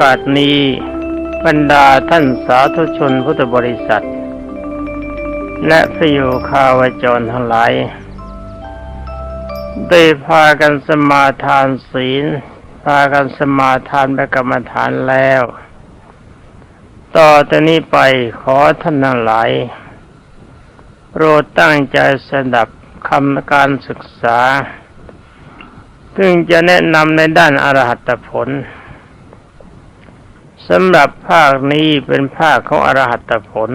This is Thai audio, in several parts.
กาสนี้บรรดาท่านสาธุชนพุทธบริษัท และพระโยคาวจรทั้งหลาย ได้พากันสมาทานศีล พากันสมาทานพระกรรมฐานแล้ว ต่อจากนี้ไปขอท่านทั้งหลายโปรดตั้งใจสดับคำการศึกษา ซึ่งจะแนะนำในด้านอรหัตผล สำหรับภาคนี้เป็นภาคของอรหัตผล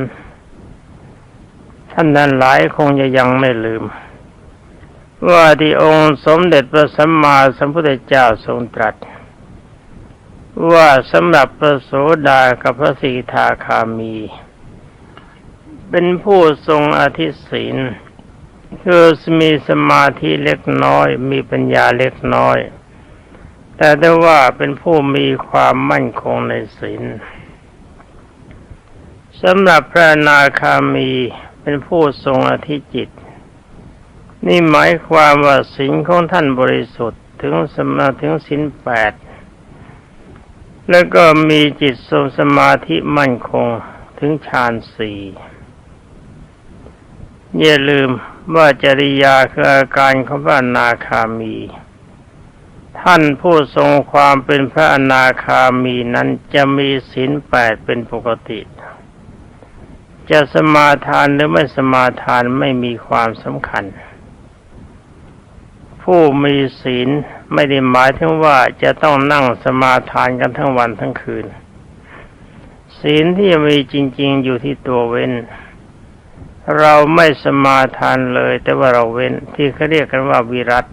ท่านนั้นหลายคงจะยังไม่ลืม ว่าที่องค์สมเด็จพระสัมมาสัมพุทธเจ้าทรงตรัส ว่าสำหรับพระโสดากับพระสีทาคามี เป็นผู้ทรงอธิศีลคือมีสมาธิเล็กน้อย มีปัญญาเล็กน้อย แต่ได้ว่าเป็นผู้มีความมั่นคงในศีลสำหรับพระนาคามีเป็นผู้ทรงอธิจิต นี่หมายความว่าศีลของท่านบริสุทธิ์ถึงสมาถึงศีลแปดแล้วก็มีจิตทรงสมาธิมั่นคงถึงฌานสี่อย่าลืมว่าจริยาคืออาการของพระนาคามี ท่านผู้ทรงความเป็นพระอนาคามีนั้นจะมีศีลแปดเป็นปกติ จะสมาทานหรือไม่สมาทานไม่มีความสำคัญ ผู้มีศีลไม่ได้หมายถึงว่าจะต้องนั่งสมาทานกันทั้งวันทั้งคืน ศีลที่มีจริง ๆ อยู่ที่ตัวเว้น เราไม่สมาทานเลยแต่ว่าเราเว้นที่เขาเรียกกันว่าวิรัต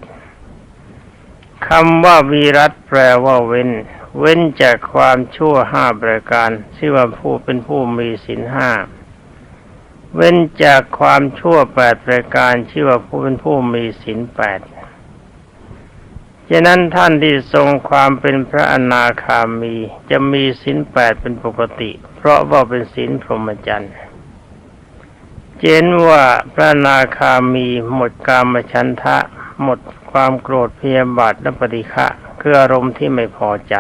คำว่าวิรัตแปลว่าเว้น เว้นจากความชั่วห้าประการชื่อว่าผู้เป็นผู้มีศีลห้าเว้นจากความชั่วแปดประการชื่อว่าผู้เป็นผู้มีศีลแปดฉะนั้นท่านที่ทรงความเป็นพระอนาคามีจะมีศีลแปดเป็นปกติ เพราะว่าเป็นศีลพรหมจรรย์เจนว่าพระนาคามีหมดกามฉันทะ หมด ความโกรธพยาบาทและปฏิฆะคืออารมณ์ที่ไม่พอใจ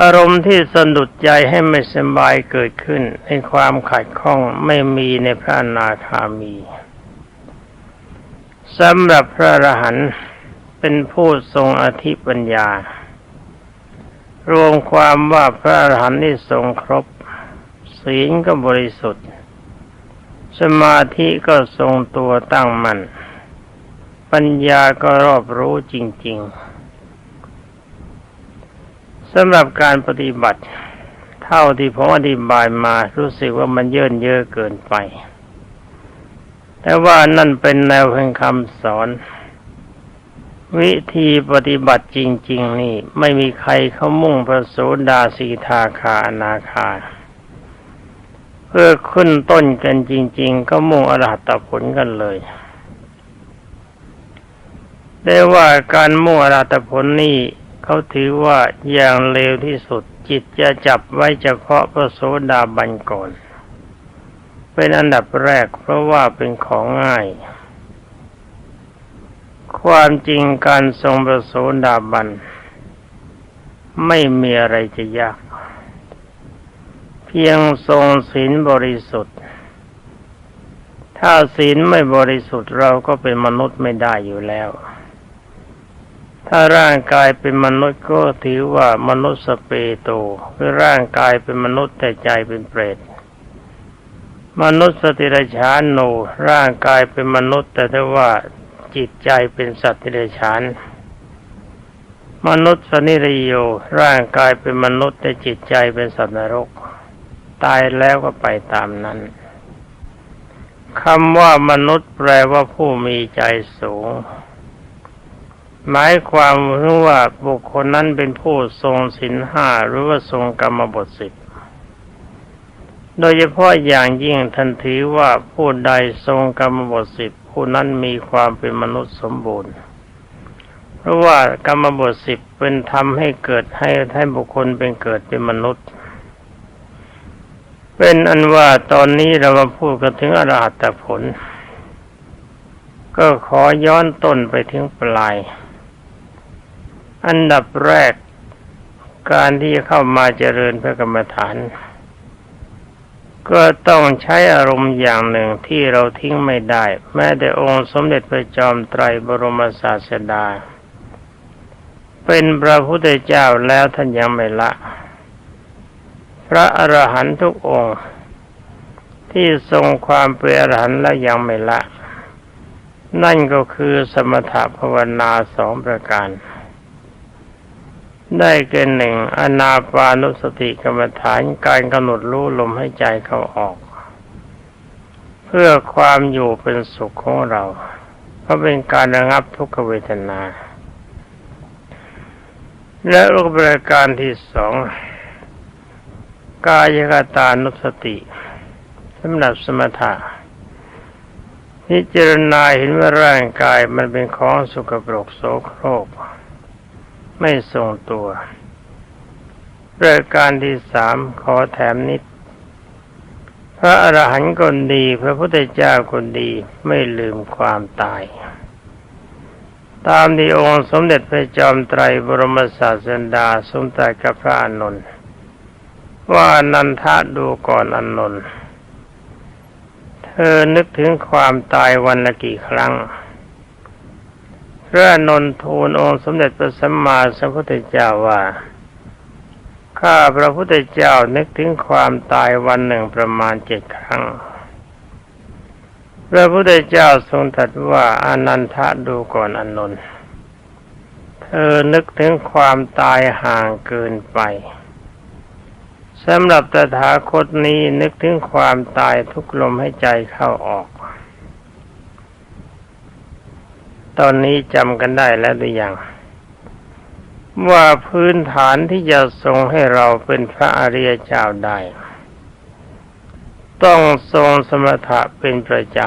อารมณ์ที่สนุดใจให้ไม่สบายเกิดขึ้นในความขัดข้องไม่มีในพระนาคามีสำหรับพระอรหันต์เป็นผู้ทรงอธิปัญญา รวมความว่าพระอรหันต์ที่ทรงครบ ศีลก็บริสุทธิ์ สมาธิก็ทรงตัวตั้งมัน่น ปัญญาก็รอบรู้จริง ๆสำหรับการปฏิบัติ เท่าที่ผมอธิบายมารู้สึกว่ามันเยินเยอะเกินไป แต่ว่านั่นเป็นแนวแห่งคำสอน วิธีปฏิบัติจริง ๆ นี่ไม่มีใครเขามุ่งพระโสดาสีทาคาอนาคาเพื่อขึ้นต้นกันจริง ๆ ก็มุ่งอรหัตผลกันเลย ได้ว่าการมุ่งอรหัตผลนี่เขาถือว่าอย่างเลวที่สุดจิตจะจับไว้เฉพาะพระโสดาบันก่อน เป็นอันดับแรกเพราะว่าเป็นของง่าย ความจริงการทรงพระโสดาบัน ไม่มีอะไรจะยาก เพียงทรงศีลบริสุทธิ์ ถ้าศีลไม่บริสุทธิ์เราก็เป็นมนุษย์ไม่ได้อยู่แล้ว ถ้าร่างกายเป็นมนุษย์ก็ถือว่ามนุษย์สเปโตคือร่างกายเป็นมนุษย์แต่ใจเป็นเปรต มนุษย์สติรชานโน ร่างกายเป็นมนุษย์ แต่ถ้าว่าจิตใจเป็นสัตว์ติรชานมนุษย์สนิริโย ร่างกายเป็นมนุษย์แต่จิตใจเป็นสัตว์นรก ตายแล้วก็ไปตามนั้นคำว่ามนุษย์แปลว่าผู้มีใจสูง หมายความว่าบุคคลนั้นเป็นผู้ทรงศีลห้าหรือว่าทรงกรรมบทสิบโดยเฉพาะอย่างยิ่งทันถือว่าผู้ใดทรงกรรมบทสิบผู้นั้นมีความเป็นมนุษย์สมบูรณ์ เพราะว่ากรรมบทสิบเป็นทำให้เกิดให้ให้บุคคลเป็นเกิดเป็นมนุษย์ เป็นอันว่าตอนนี้เรามาพูดกันถึงอรหัตผล ก็ขอย้อนต้นไปถึงปลาย อันดับแรกการที่เข้ามาเจริญพระกรรมฐาน ก็ต้องใช้อารมณ์อย่างหนึ่งที่เราทิ้งไม่ได้ แม้แต่องค์สมเด็จพระจอมไตรบรมศาสดา เป็นพระพุทธเจ้าแล้วท่านยังไม่ละ พระอรหันตุกองค์ที่ทรงความเป็นอรหันต์และยังไม่ละ นั่นก็คือสมถภาวนาสองประการ ได้เกินหนึ่งอนาปานุสติกรรมฐานการกำหนดรู้ลมให้ใจเข้าออก เพื่อความอยู่เป็นสุขของเรา เพราะเป็นการระงับทุกขเวทนา และรูปประการที่สองกายกตานุสติสำหรับสมถะพิจารณาเห็นว่าร่างกายมันเป็นของสุกปรกโสโครก ไม่ทรงตัวรายการที่สามขอแถมนิด พระอรหันต์คนดี พระพุทธเจ้าคนดีไม่ลืมความตาย ตามที่องค์สมเด็จพระจอมไตรบรมศาสดาทรงตรัสกับพระอานนท์ว่านันทะดูก่อนอนนท์เธอนึกถึงความตายวันละกี่ครั้ง พระนนทูลองค์สมเด็จพระสัมมาสัมพุทธเจ้าว่า ข้าพระพุทธเจ้านึกถึงความตายวันหนึ่งประมาณเจ็ดครั้ง พระพุทธเจ้าทรงตรัสว่าอานันทะดูก่อนอนนท์เธอนึกถึงความตายห่างเกินไปสำหรับตถาคตนี้นึกถึงความตายทุกลมให้ใจเข้าออก ตอนนี้จำกันได้แล้วหรือยังว่าพื้นฐานที่จะทรงให้เราเป็นพระอริยเจ้าได้ ต้องทรงสมถะเป็นประจ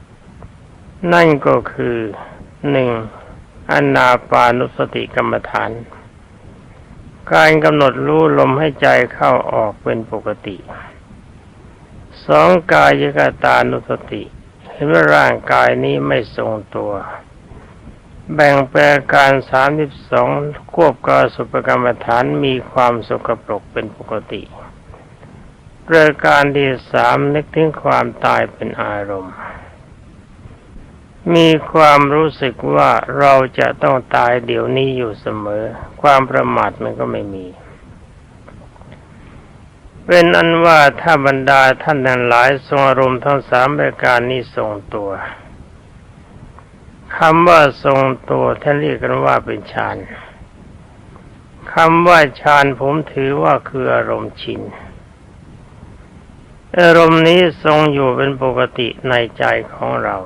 ำ นั่นก็คือหนึ่งอนาปานุสติกรรมฐาน การกำหนดรู้ลมให้ใจเข้าออกเป็นปกติสองกายกตานุสติ เห็นว่าร่างกายนี้ไม่ทรงตัว แบ่งแปลการสามสิบสองควบกาสุปกรรมฐานมีความสกปรกเป็นปกติประการที่สามนึกถึงความตายเป็นอารมณ์ มีความรู้สึกว่าเราจะต้องตายเดี๋ยวนี้อยู่เสมอ ความประมาทมันก็ไม่มี เป็นอันว่าถ้าบรรดาท่านทั้งหลายทรงอารมณ์ทั้งสามประการนี้ทรงตัว คำว่าทรงตัวท่านเรียกกันว่าเป็นฌานคำว่าฌานผมถือว่าคืออารมณ์ชิน อารมณ์นี้ทรงอยู่เป็นปกติในใจของเรา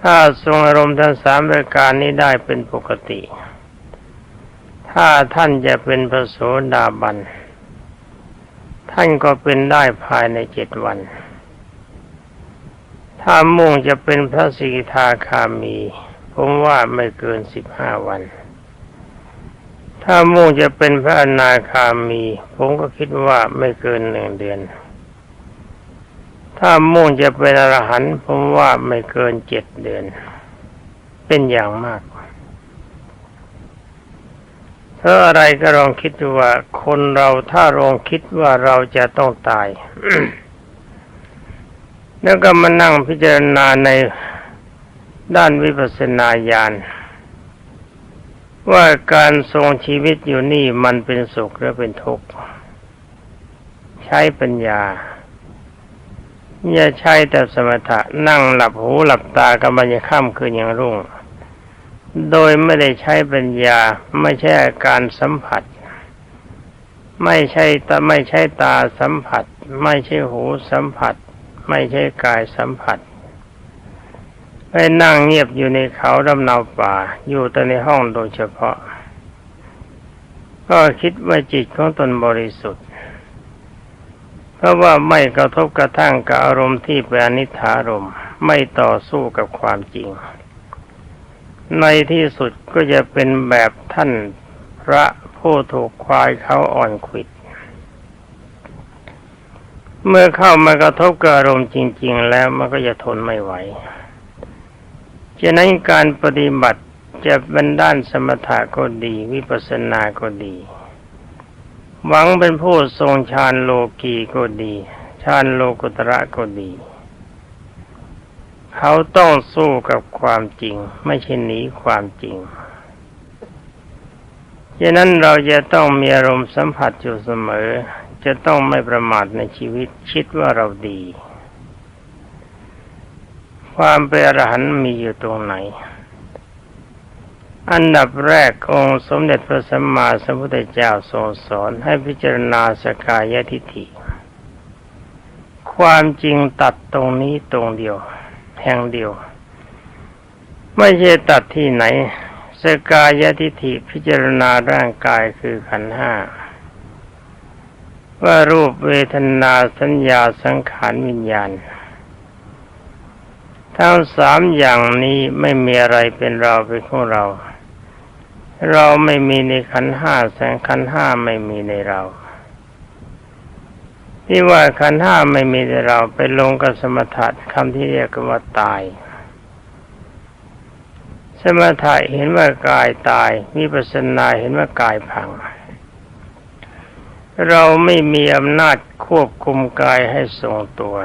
ถ้าทรงอารมณ์ทั้งสามรายการนี้ได้เป็นปกติ ถ้าท่านจะเป็นพระโสดาบัน ท่านก็เป็นได้ภายในเจ็ดวัน ถ้ามุ่งจะเป็นพระสิกขาคามี ผมว่าไม่เกินสิบห้าวัน ถ้ามุ่งจะเป็นพระอนาคามี ผมก็คิดว่าไม่เกินหนึ่งเดือน ถ้ามุ่งจะเป็นอรหันต์ผมว่าไม่เกินเจ็ดเดือน เป็นอย่างมากเพราะอะไรก็ลองคิดดูว่าคนเราถ้าลองคิดว่าเราจะต้องตาย แล้วก็มานั่งพิจารณาในด้านวิปัสสนาญาณว่าการทรงชีวิตอยู่นี่มันเป็นสุขหรือเป็นทุกข์ใช้ปัญญาอย่าใช้แต่สมถะนั่งหลับหูหลับตากำลังจะข้ามคืนอย่างรุ่ง โดยไม่ได้ใช้ปัญญาไม่ใช่การสัมผัส ไม่ใช่ตาไม่ใช่ตาสัมผัส ไม่ใช่หูสัมผัส ไม่ใช่กายสัมผัสไปนั่งเงียบอยู่ในเขาดำนาป่า อยู่แต่ในห้องโดยเฉพาะ ก็คิดว่าจิตของตนบริสุทธิ์ เพราะว่าไม่กระทบกระทั่งกับอารมณ์ที่เป็นอนิถารมไม่ต่อสู้กับความจริง ในที่สุดก็จะเป็นแบบท่านพระผู้ถูกควายเขาอ่อนขิด เมื่อเข้ามากระทบกับอารมณ์จริง ๆ แล้วมันก็จะทนไม่ไหวฉะนั้นการปฏิบัติจะเป็นด้านสมถะก็ดี วิปัสสนาก็ดี หวังเป็นผู้ทรงฌานโลกีก็ดีฌานโลกุตระก็ดี เขาต้องสู้กับความจริง ไม่ใช่หนีความจริงฉะนั้นเราจะต้องมีอารมณ์สัมผัสอยู่เสมอ จะต้องไม่ประมาทในชีวิตคิดว่าเราดี ความเป็นอรหันต์มีอยู่ตรงไหน อันดับแรกองค์สมเด็จพระสัมมาสัมพุทธเจ้าทรงสอนให้พิจารณาสกายทิฏฐิ ความจริงตัดตรงนี้ตรงเดียว แห่งเดียว ไม่ใช่ตัดที่ไหนสกายทิฏฐิพิจารณาร่างกายคือขันห้า ว่ารูปเวทนาสัญญาสังขารวิญญาณ ทั้งสามอย่างนี้ไม่มีอะไรเป็นเราเป็นของเรา เราไม่มีในขันห้าแสงขันห้าไม่มีในเรา ที่ว่าขันห้าไม่มีในเราไปลงกับสมถะคำที่เรียกว่าตาย สมถะเห็นว่ากายตายมีปัสนาเห็นว่ากายพัง เราไม่มีอำนาจควบคุมกายให้ทรงตัว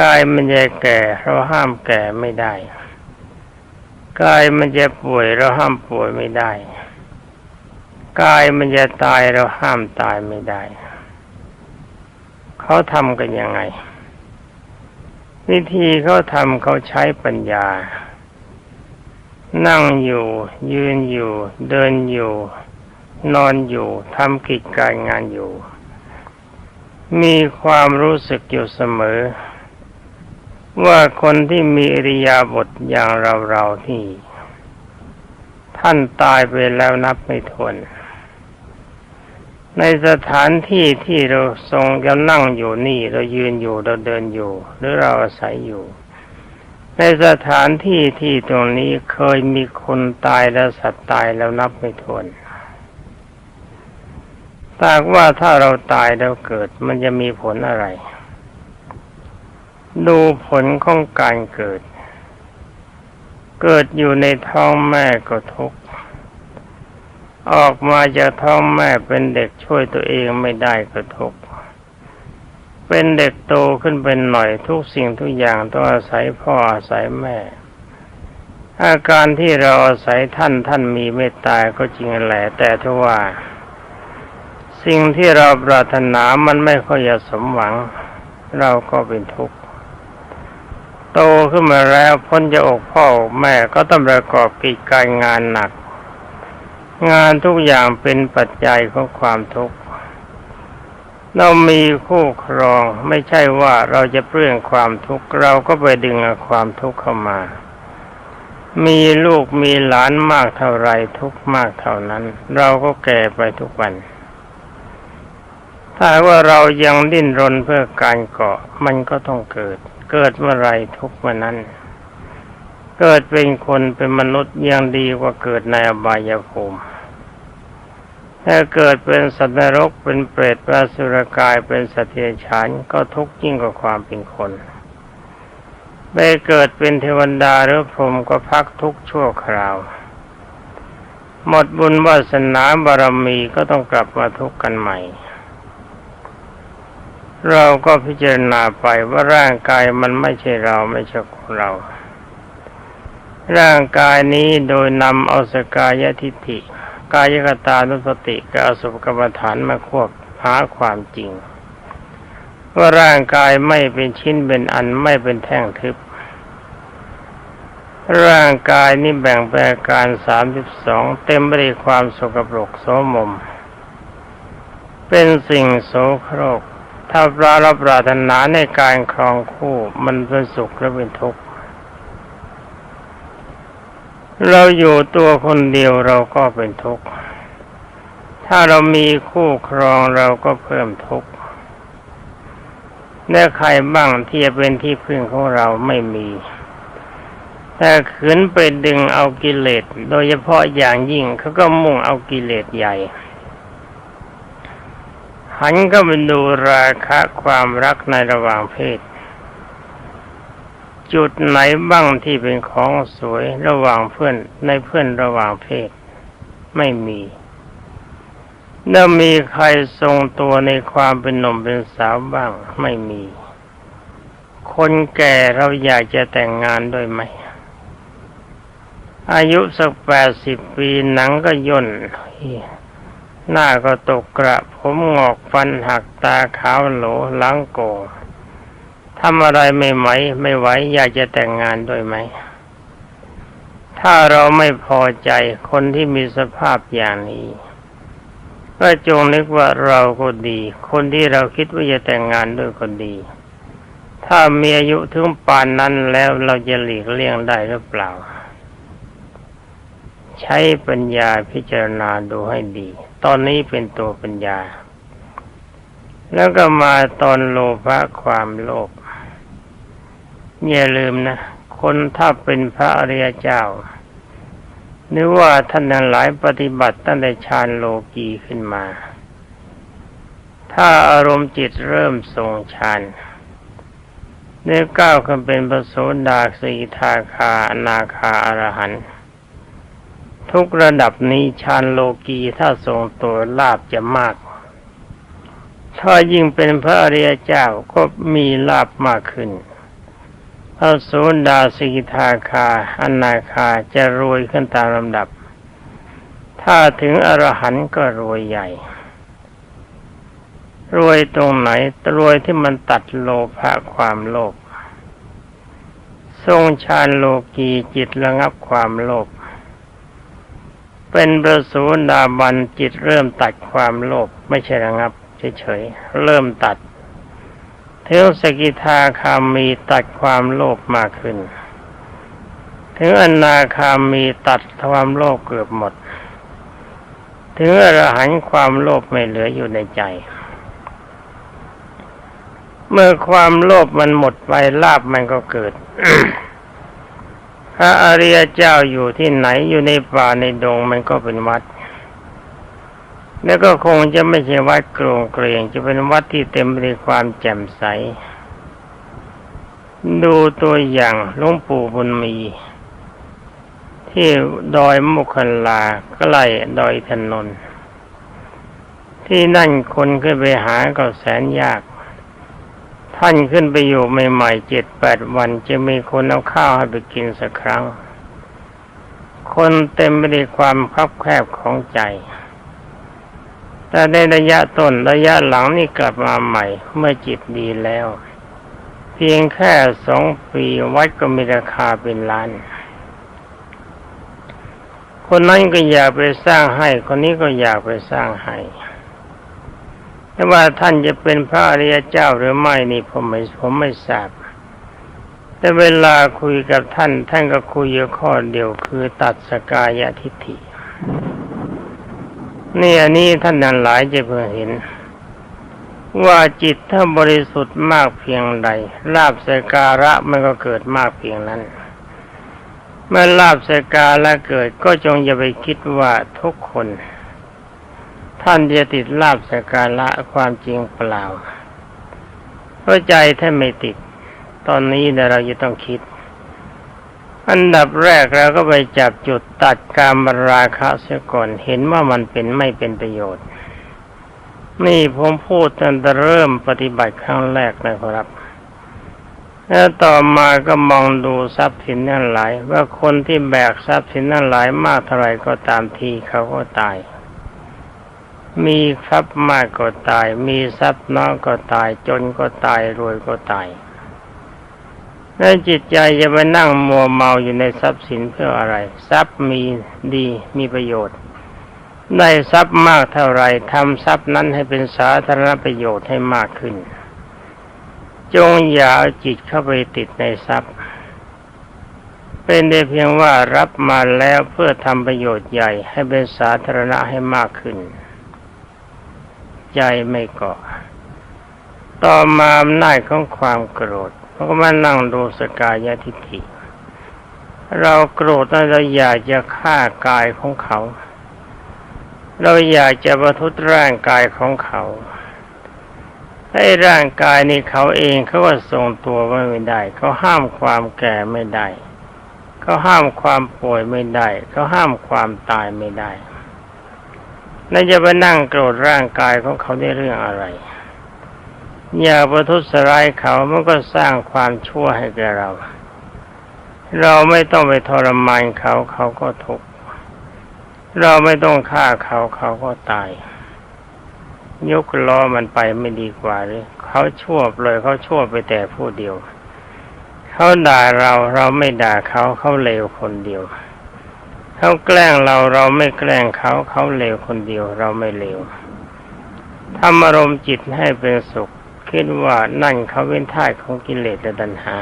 กายมันจะแก่เราห้ามแก่ไม่ได้ กายมันจะป่วยเราห้ามป่วยไม่ได้ กายมันจะตายเราห้ามตายไม่ได้ เขาทำกันยังไง วิธีเขาทำเขาใช้ปัญญา นั่งอยู่ ยืนอยู่ เดินอยู่ นอนอยู่ทำกิจการงานอยู่ มีความรู้สึกอยู่เสมอ ว่าคนที่มีอริยาบทอย่างเราเราที่ ท่านตายไปแล้วนับไม่ถ้วนในสถานที่ที่เราทรงเรานั่งอยู่นี่ เรายืนอยู่เราเดินอยู่ หรือเราอาศัยอยู่ ในสถานที่ที่ตรงนี้เคยมีคนตายและสัตว์ตายแล้วนับไม่ถ้วน ถ้าว่าถ้าเราตายแล้วเกิดมันจะมีผลอะไร ดูผลของการเกิด เกิดอยู่ในท้องแม่ก็ทุกข์ออกมาจากท้องแม่เป็นเด็กช่วยตัวเองไม่ได้ก็ทุกข์เป็นเด็กโตขึ้นเป็นหน่อยทุกสิ่งทุกอย่างต้องอาศัยพ่ออาศัยแม่ อาการที่เราอาศัยท่านท่านมีเมตตาก็จริงแหละแต่ถ้าว่า สิ่งที่เราปรารถนามันไม่ค่อยจะสมหวัง เราก็เป็นทุกข์โตขึ้นมาแล้วพ้นจะอกพ่อแม่ก็ต้องประกอบกิจการงานหนัก งานทุกอย่างเป็นปัจจัยของความทุกข์เรามีคู่ครองไม่ใช่ว่าเราจะเปลื้องความทุกข์เราก็ไปดึงความทุกข์เข้ามา มีลูกมีหลานมากเท่าไรทุกมากเท่านั้น เราก็แก่ไปทุกวัน ถ้าว่าเรายังดิ้นรนเพื่อการเกาะมันก็ต้องเกิด เกิดเมื่อไรทุกเมื่อนั้น เกิดเป็นคนเป็นมนุษย์ยังดีกว่าเกิดในอบายภูมิถ้าเกิดเป็นสัตว์นรกเป็นเปรตเป็นสุรกายเป็นสัตว์เดรัจฉานก็ทุกข์ยิ่งกว่าความเป็นคนไปเกิดเป็นเทวดาหรือพรหมก็พักทุกข์ชั่วคราว หมดบุญวาสนาบารมีก็ต้องกลับมาทุกข์กันใหม่ เราก็พิจารณาไปว่าร่างกายมันไม่ใช่เราไม่ใช่ของเรา ร่างกายนี้โดยนำเอาสกายทิฏฐิ กายกตานุสติกับอสุภกรรมฐานมาควบหาความจริง ว่าร่างกายไม่เป็นชิ้นเป็นอันไม่เป็นแท่งทึบ ร่างกายนี้แบ่งเป็นการสามสิบสองเต็มไปด้วยความสกปรกโสมม เป็นสิ่งโสโครก ถ้าเราเราปรารถนาในการครองคู่มันเป็นสุขหรือเป็นทุกข์เราอยู่ตัวคนเดียวเราก็เป็นทุกข์ถ้าเรามีคู่ครองเราก็เพิ่มทุกข์แน่ใครบ้างที่จะเป็นที่พึ่งของเราไม่มีแต่ขืนไปดึงเอากิเลส โดยเฉพาะอย่างยิ่งเขาก็มุ่งเอากิเลสใหญ่ หันก็ไปดูราคะความรักในระหว่างเพศ จุดไหนบ้างที่เป็นของสวยระหว่างเพื่อนในเพื่อนระหว่างเพศ ไม่มีแล้วมีใครทรงตัวในความเป็นหนุ่มเป็นสาวบ้างไม่มี คนแก่เราอยากจะแต่งงานด้วยไหม อายุสักแปดสิบปีหนังก็ย่น หน้าก็ตกกระ ผมงอกฟันหักตาขาวโหลหลังโกทำอะไรไม่ไหมไม่ไหวอยากจะแต่งงานด้วยไหม ถ้าเราไม่พอใจคนที่มีสภาพอย่างนี้ก็จงนึกว่าเราก็ดี คนที่เราคิดว่าจะแต่งงานด้วยก็ดี ถ้ามีอายุถึงป่านนั้นแล้วเราจะหลีกเลี่ยงได้หรือเปล่า ใช้ปัญญาพิจารณาดูให้ดี ตอนนี้เป็นตัวปัญญา แล้วก็มาตอนโลภะความโลภอย่าลืมนะ คนถ้าเป็นพระอริยเจ้านึกว่าท่านหลายปฏิบัติตั้งแต่ฌานโลกีขึ้นมา ถ้าอารมณ์จิตเริ่มทรงฌานเนื้อก้าวขึ้นเป็นพระโสดาสีทาคาอนาคาอรหันต์ ทุกระดับนี้ฌานโลกีถ้าทรงตัวลาบจะมาก ถ้ายิ่งเป็นพระอริยเจ้าก็มีลาบมากขึ้นพระโสดาสีทาคาอนาคาจะรวยขึ้นตามลำดับ ถ้าถึงอรหันต์ก็รวยใหญ่ รวยตรงไหนรวยที่มันตัดโลภะความโลภทรงฌานโลกีจิตระงับความโลภ เป็นประสูดาบันจิตเริ่มตัดความโลภไม่ใช่ระงับเฉยๆเริ่มตัดถึงสกิทาคามีตัดความโลภมากขึ้น ถึงอนาคามีตัดความโลภเกือบหมด ถึงอรหันต์ความโลภไม่เหลืออยู่ในใจ เมื่อความโลภมันหมดไปลาบมันก็เกิด พระอริยเจ้าอยู่ที่ไหนอยู่ในป่าในดงมันก็เป็นวัด แล้วก็คงจะไม่ใช่วัดโกรงเกรงจะเป็นวัดที่เต็มไปด้วยความแจ่มใส ดูตัวอย่างหลวงปู่บุญมี ที่ดอยมุคันลาใกล้ดอยถนน ที่นั่นคนขึ้นไปหาก็แสนยาก ท่านขึ้นไปอยู่ใหม่ๆเจ็ดแปดวันจะมีคนเอาข้าวให้ไปกินสักครั้ง คนเต็มไปด้วยความคับแคบของใจ แต่ในระยะต้นระยะหลังนี่กลับมาใหม่ เมื่อจิตดีแล้ว เพียงแค่สองปีวัดก็มีราคาเป็นล้าน คนนั้นก็อยากไปสร้างให้ คนนี้ก็อยากไปสร้างให้ แต่ว่าท่านจะเป็นพระอริยเจ้าหรือไม่นี่ผมไม่ผมไม่ทราบ แต่เวลาคุยกับท่าน ท่านก็คุยอยู่ข้อเดียวคือตัดสกายทิฏฐินี่อันนี้ท่านนั้นหลายจะเพิ่งเห็น ว่าจิตถ้าบริสุทธิ์มากเพียงใดลาบสการะมันก็เกิดมากเพียงนั้น เมื่อลาบสการะเกิดก็จงอย่าไปคิดว่าทุกคน ท่านจะติดลาบสการะความจริงเปล่าเพราะใจท่านไม่ติด ตอนนี้เราจะต้องคิด อันดับแรกเราก็ไปจับจุดตัดการมราคะเสียก่อนเห็นว่ามันเป็นไม่เป็นประโยชน์ นี่ผมพูดตั้งแต่เริ่มปฏิบัติครั้งแรกนะครับแล้วต่อมาก็มองดูทรัพย์สินนั่นหลาย ว่าคนที่แบกทรัพย์สินนั่นหลายมากเท่าไรก็ตามทีเขาก็ตาย มีทรัพย์มากก็ตาย มีทรัพย์น้อยก็ตาย จนก็ตายรวยก็ตายแล้วจิตใจจะไปนั่งมัวเมาอยู่ในทรัพย์สินเพื่ออะไร ทรัพย์มีดีมีประโยชน์ ได้ทรัพย์มากเท่าไรทำทรัพย์นั้นให้เป็นสาธารณประโยชน์ให้มากขึ้น จงอย่าเอาจิตเข้าไปติดในทรัพย์ เป็นได้เพียงว่ารับมาแล้วเพื่อทำประโยชน์ใหญ่ให้เป็นสาธารณะให้มากขึ้น ใจไม่เกาะ ต่อมาอำนาจของความโกรธเราก็มานั่งดูสกายทิฏฐิเราโกรธเราอยากจะฆ่ากายของเขา เราอยากจะประทุษร่างกายของเขาไอ้ร่างกายนี่เขาเองเขาก็ทรงตัวไม่ได้ เขาห้ามความแก่ไม่ได้ เขาห้ามความป่วยไม่ได้ เขาห้ามความตายไม่ได้ แล้วจะไปนั่งโกรธร่างกายของเขาได้เรื่องอะไร อย่าประทุษร้ายเขามันก็สร้างความชั่วให้แก่เรา เราไม่ต้องไปทรมานเขาเขาก็ทุกข์เราไม่ต้องฆ่าเขาเขาก็ตาย ยกล้อมันไปไม่ดีกว่าหรือเขาชั่วเลยเขาชั่วไปแต่ผู้เดียว เขาด่าเราเราไม่ด่าเขาเขาเลวคนเดียว เขาแกล้งเราเราไม่แกล้งเขาเขาเลวคนเดียวเราไม่เลวทำอารมณ์จิตให้เป็นสุข คิดว่านั่นเขาเป็นท่ายของกิเลสและตัณหา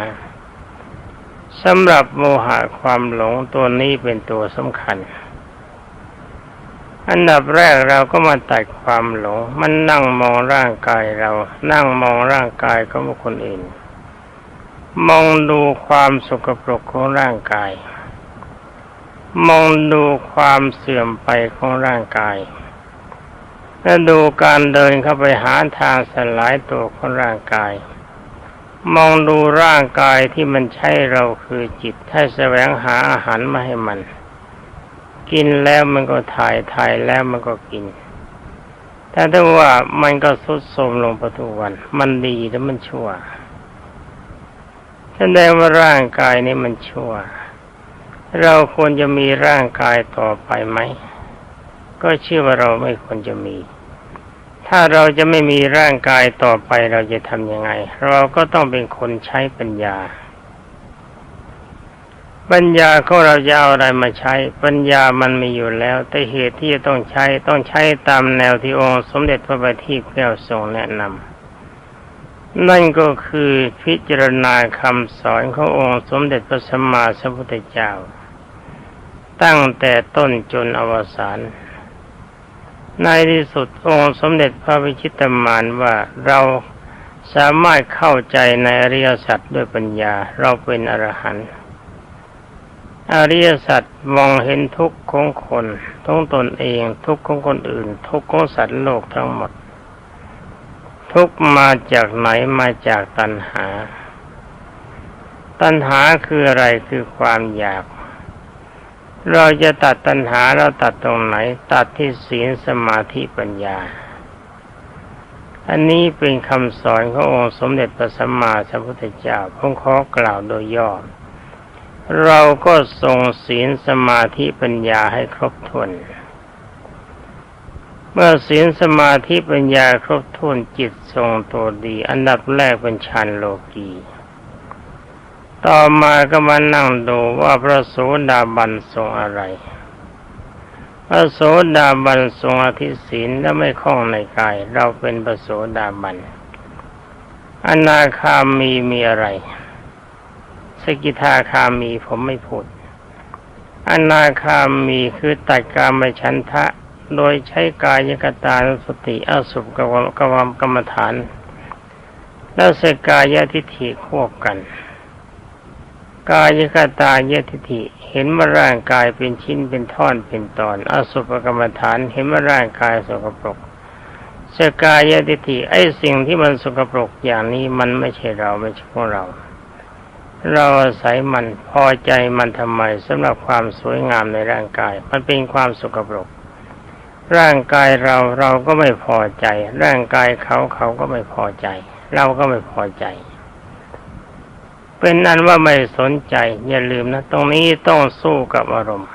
สำหรับโมหะความหลงตัวนี้เป็นตัวสำคัญ อันดับแรกเราก็มาตัดความหลง มันนั่งมองร่างกายเรา นั่งมองร่างกายของคคลอื่น มองดูความสกปรกของร่างกาย มองดูความเสื่อมไปของร่างกาย และดูการเดินเข้าไปหาทางสลายตัวของร่างกาย มองดูร่างกายที่มันใช่เราคือจิตให้แสวงหาอาหารมาให้มัน กินแล้วมันก็ถ่ายถ่ายแล้วมันก็กิน แต่ถ้าว่ามันก็สุดโทมลงไปทุกวัน มันดีแ้วมันชั่วแสดงว่าร่างกายนี้มันชั่ว เราควรจะมีร่างกายต่อไปไหม ก็เชื่อว่าเราไม่ควรจะมี ถ้าเราจะไม่มีร่างกายต่อไปเราจะทำยังไง เราก็ต้องเป็นคนใช้ปัญญา ปัญญาของเราจะเอาอะไรมาใช้ ปัญญามันมีอยู่แล้ว แต่เหตุที่จะต้องใช้ต้องใช้ตามแนวที่องค์สมเด็จพระบัณฑิตแก้วทรงแนะนำนั่นก็คือพิจารณาคำสอนขององค์สมเด็จพระสัมมาสัมพุทธเจ้า ตั้งแต่ต้นจนอวสานในที่สุดองค์สมเด็จพระวิชิตมานว่าเราสามารถเข้าใจในอริยสัจด้วยปัญญา เราเป็นอรหันต์อริยสัจมองเห็นทุกข์ของคนทุกตนเองทุกข์ของคนอื่น ทุกข์ของสัตว์โลกทั้งหมด ทุกมาจากไหนมาจากตัณหา ตัณหาคืออะไรคือความอยาก เราจะตัดตัณหาเราตัดตรงไหน ตัดที่ศีลสมาธิปัญญา อันนี้เป็นคำสอนขององค์สมเด็จพระสัมมาสัมพุทธเจ้าผมขอกล่าวโดยย่อ เราก็ทรงศีลสมาธิปัญญาให้ครบถ้วน เมื่อศีลสมาธิปัญญาครบถ้วนจิตทรงตัวดี อันดับแรกเป็นฌานโลกี ต่อมาก็มานั่งดูว่าพระโสดาบันทรงอะไร พระโสดาบันทรงอธิศีลและไม่คล้องในกาย เราเป็นพระโสดาบัน อนาคามีมีอะไร สกิทาคามีผมไม่พูด อนาคามีคือตัดการมชันทะ โดยใช้กายกตาสติอสุภกวกวมกรรมฐาน แล้วสกายทิฏฐิควบกัน กายคตาเยติถิเห็นว่าร่างกายเป็นชิ้นเป็นท่อนเป็นตอน อสุภกรรมฐานเห็นว่าร่างกายสกปรกสกายติถิไอ้สิ่งที่มันสกปรกอย่างนี้มันไม่ใช่เราไม่ใช่ของเรา เราอาศัยมันพอใจมันทำไมสำหรับความสวยงามในร่างกาย มันเป็นความสกปรก ร่างกายเราเราก็ไม่พอใจ ร่างกายเขาเขาก็ไม่พอใจ เราก็ไม่พอใจ เป็นนั้นว่าไม่สนใจ อย่าลืมนะ ตรงนี้ต้องสู้กับอารมณ์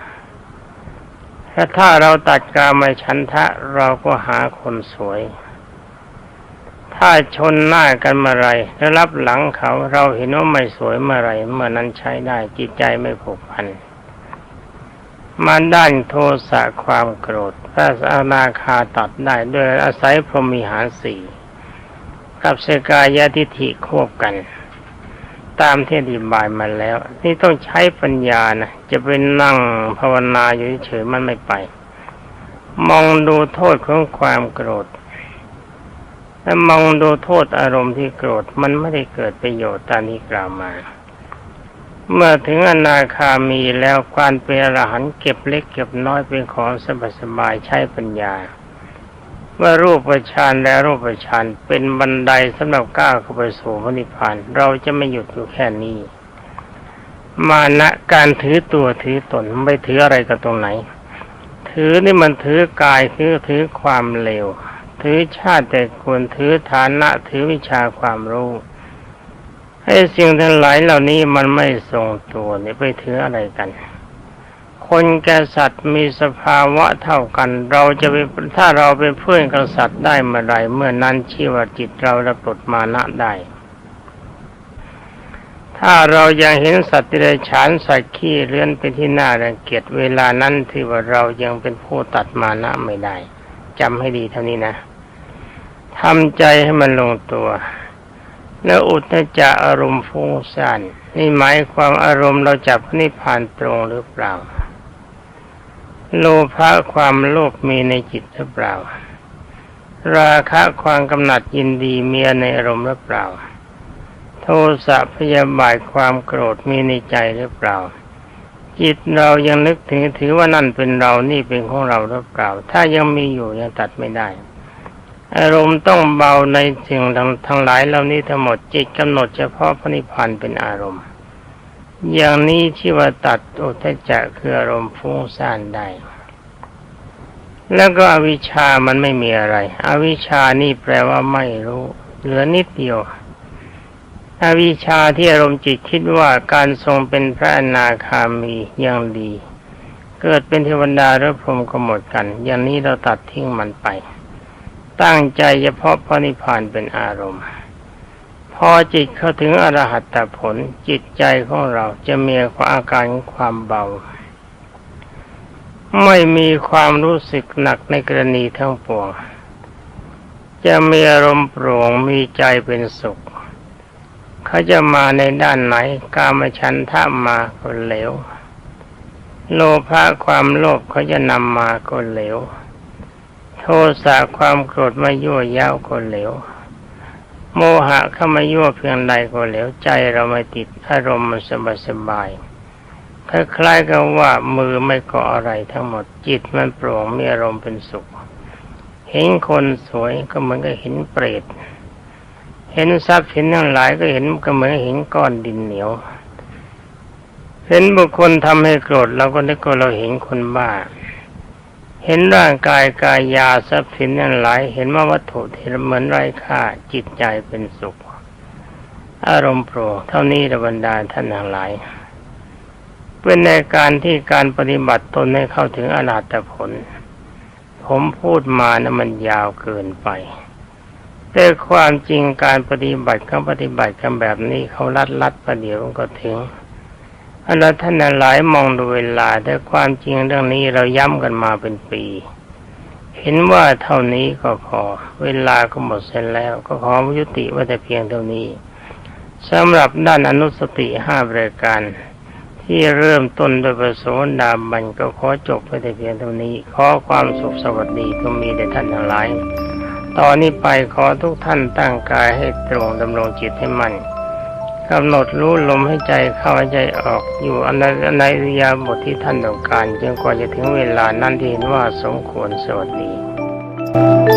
ถ้าถ้าเราตัดกามาชันทะเราก็หาคนสวย ถ้าชนหน้ากันเมื่อไรแล้วรับหลังเขาเราเห็นว่าไม่สวยเมื่อไรเมื่อนั้นใช้ได้จิตใจไม่ผูกพันมาด้านโทสะความโกรธพระอนาคาตัดได้โดยอาศัยพรหมิหารสี่กับเสกายาทิฐิควบกัน ตามที่อธิบายมาแล้ว นี่ต้องใช้ปัญญานะจะเป็นนั่งภาวนาอยู่เฉยมันไม่ไป มองดูโทษของความโกรธและมองดูโทษอารมณ์ที่โกรธมันไม่ได้เกิดประโยชน์ตามที่กล่าวมา เมื่อถึงอนาคามีแล้วการเป็นอรหันต์เก็บเล็กเก็บน้อยเป็นของสบายสบายใช้ปัญญา ว่ารูปฌานและรูปฌานเป็นบันไดสำหรับก้าวเข้าไปสู่พระนิพพาน เราจะไม่หยุดอยู่แค่นี้ มานะการถือตัวถือตนไม่ถืออะไรกับตรงไหน ถือนี่มันถือกายถือถือความเลวถือชาติแต่ควรถือฐานะถือวิชาความรู้ให้สิ่งทั้งหลายเหล่านี้มันไม่ทรงตัวนี่ไปถืออะไรกัน คนแก่สัตว์มีสภาวะเท่ากัน เราจะไปถ้าเราเป็นเพื่อนกับสัตว์ได้เมื่อไรเมื่อนั้นชีวจิตเราระปลดมานะได้ ถ้าเรายังเห็นสัตว์ที่ไรฉานสัตว์ขี้เลื่อนเป็นที่หน่ารังเกียจเวลานั้นถือว่าเรายังเป็นผู้ตัดมานะไม่ได้จำให้ดีเท่านี้นะทำใจให้มันลงตัวแล้วอุตจะอารมณ์ฟุ้งซ่านนี่หมายความอารมณ์เราจับนิพพานตรงหรือเปล่า โลภะความโลภมีในจิตหรือเปล่า ราคะความกำหนัดยินดีมีในอารมณ์หรือเปล่า โทสะพยาบาทความโกรธมีในใจหรือเปล่า จิตเรายังนึกถึงถือว่านั่นเป็นเรานี่เป็นของเราหรือเปล่า ถ้ายังมีอยู่ยังตัดไม่ได้ อารมณ์ต้องเบาในสิ่งทั้งหลายเหล่านี้ทั้งหมดจิตกำหนดเฉพาะพระนิพพานเป็นอารมณ์ อย่างนี้ที่ว่าตัดอุทจจะคืออารมณ์ฟุ้งซ่านได้ แล้วก็อวิชามันไม่มีอะไร อวิชานี่แปลว่าไม่รู้ เหลือนิดเดียว อวิชชาที่อารมณ์จิตคิดว่าการทรงเป็นพระอนาคามียังดี เกิดเป็นเทวดาหรือพรหมก็หมดกัน อย่างนี้เราตัดทิ้งมันไป ตั้งใจเฉพาะพระนิพพานเป็นอารมณ์ พอจิตเข้าถึงอรหัตผลจิตใจของเราจะมีความอาการความเบา ไม่มีความรู้สึกหนักในกรณีทั้งปวง จะมีอารมณ์โปร่งมีใจเป็นสุข เขาจะมาในด้านไหน กามฉันทามาก็เหลว โลภะความโลภเขาจะนำมาก็เหลว โทสะความโกรธมายั่วย้าวก็เหลว โมหะเข้ามายั่วเพียงใดก็เหลวใจเราไม่ติดอารมณ์มันสบายสบายคล้ายๆกับว่ามือไม่เกาะอะไรทั้งหมดจิตมันโปร่งมีอารมณ์เป็นสุข เห็นคนสวยก็เหมือนกับเห็นเปรตเห็นทรัพย์เห็นทั้งหลายก็เห็นก็เหมือนเห็นก้อนดินเหนียว เห็นบุคคลทำให้โกรธเราก็นึกว่าเราเห็นคนบ้า เห็นร่างกายกายยาทรัพย์สินทั้งหลาย เห็นว่าวัตถุที่เหมือนไร้ค่าจิตใจเป็นสุข อารมณ์โปรเท่านี้ระบรรดาท่านทั้งหลาย เป็นในการที่การปฏิบัติตนให้เข้าถึงอรหัตผล ผมพูดมานะมันยาวเกินไป แต่ความจริงการปฏิบัติเขาปฏิบัติกันแบบนี้เขาลัดลัดประเดี๋ยวก็ถึง อันนั้นท่านหลายมองดูเวลาแต่ความจริงเรื่องนี้เราย้ำกันมาเป็นปี เห็นว่าเท่านี้ก็พอเวลาก็หมดเส้นแล้ว ก็ขอยุติว่าแต่เพียงเท่านี้สำหรับด้านอนุสติห้ารายการ ที่เริ่มต้นโดยประโสดาบันก็ขอจบไปแต่เพียงเท่านี้ ขอความสุขสวัสดีก็มีแด่ท่านทั้งหลายตอนนี้ไปขอทุกท่านตั้งกายให้ตรงดำรงจิตให้มั่น กำหนดรู้ลมให้ใจเข้าให้ใจออกอยู่ในในริยาบทที่ท่านต้องการจนกว่าจะถึงเวลานั้นที่เห็นว่าสมควรสวัสดี